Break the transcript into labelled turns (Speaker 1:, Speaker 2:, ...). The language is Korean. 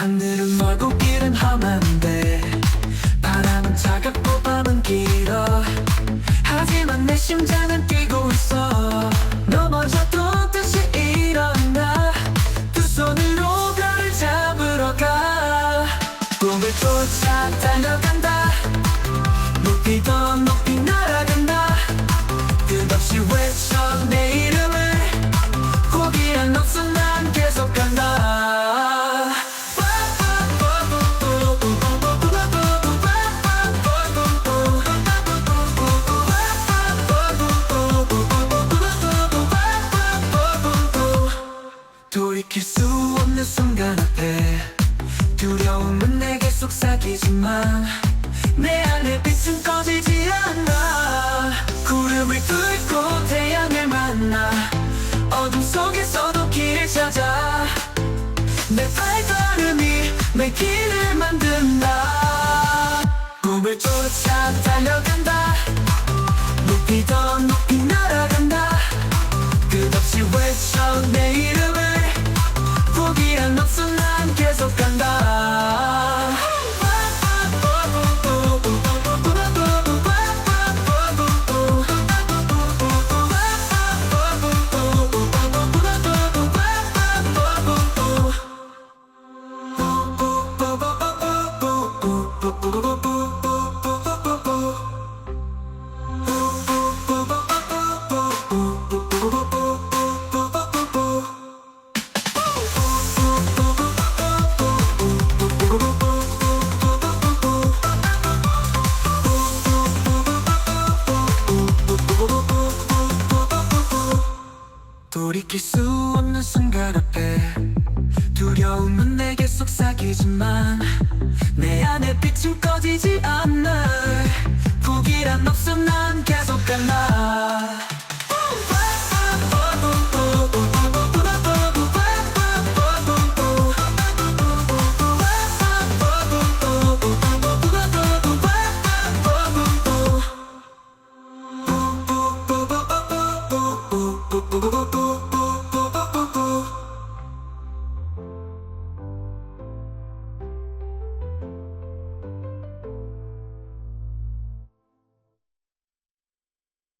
Speaker 1: 하늘은 멀고 길은 험한데 바람은 차갑고 밤은 길어. 하지만 내 심장은 뛰고 있어. 넘어져도 다시 일어나? 두 손으로 별을 잡으러 가. 꿈을 쫓아 달려간다. 돌이킬 수 없는 순간 앞에. 두려움은 내게 속삭이지만 내 안에 빛은 꺼지지 않아. 구름을 뚫고 태양을 만나 어둠 속에서도 길을 찾아. 내 발걸음이 내 길을 만든다. 꿈을 쫓아 돌이킬 수 없는 순간 앞에 두려움은 내게 속삭이지만 내 안에 빛은 꺼지지 않아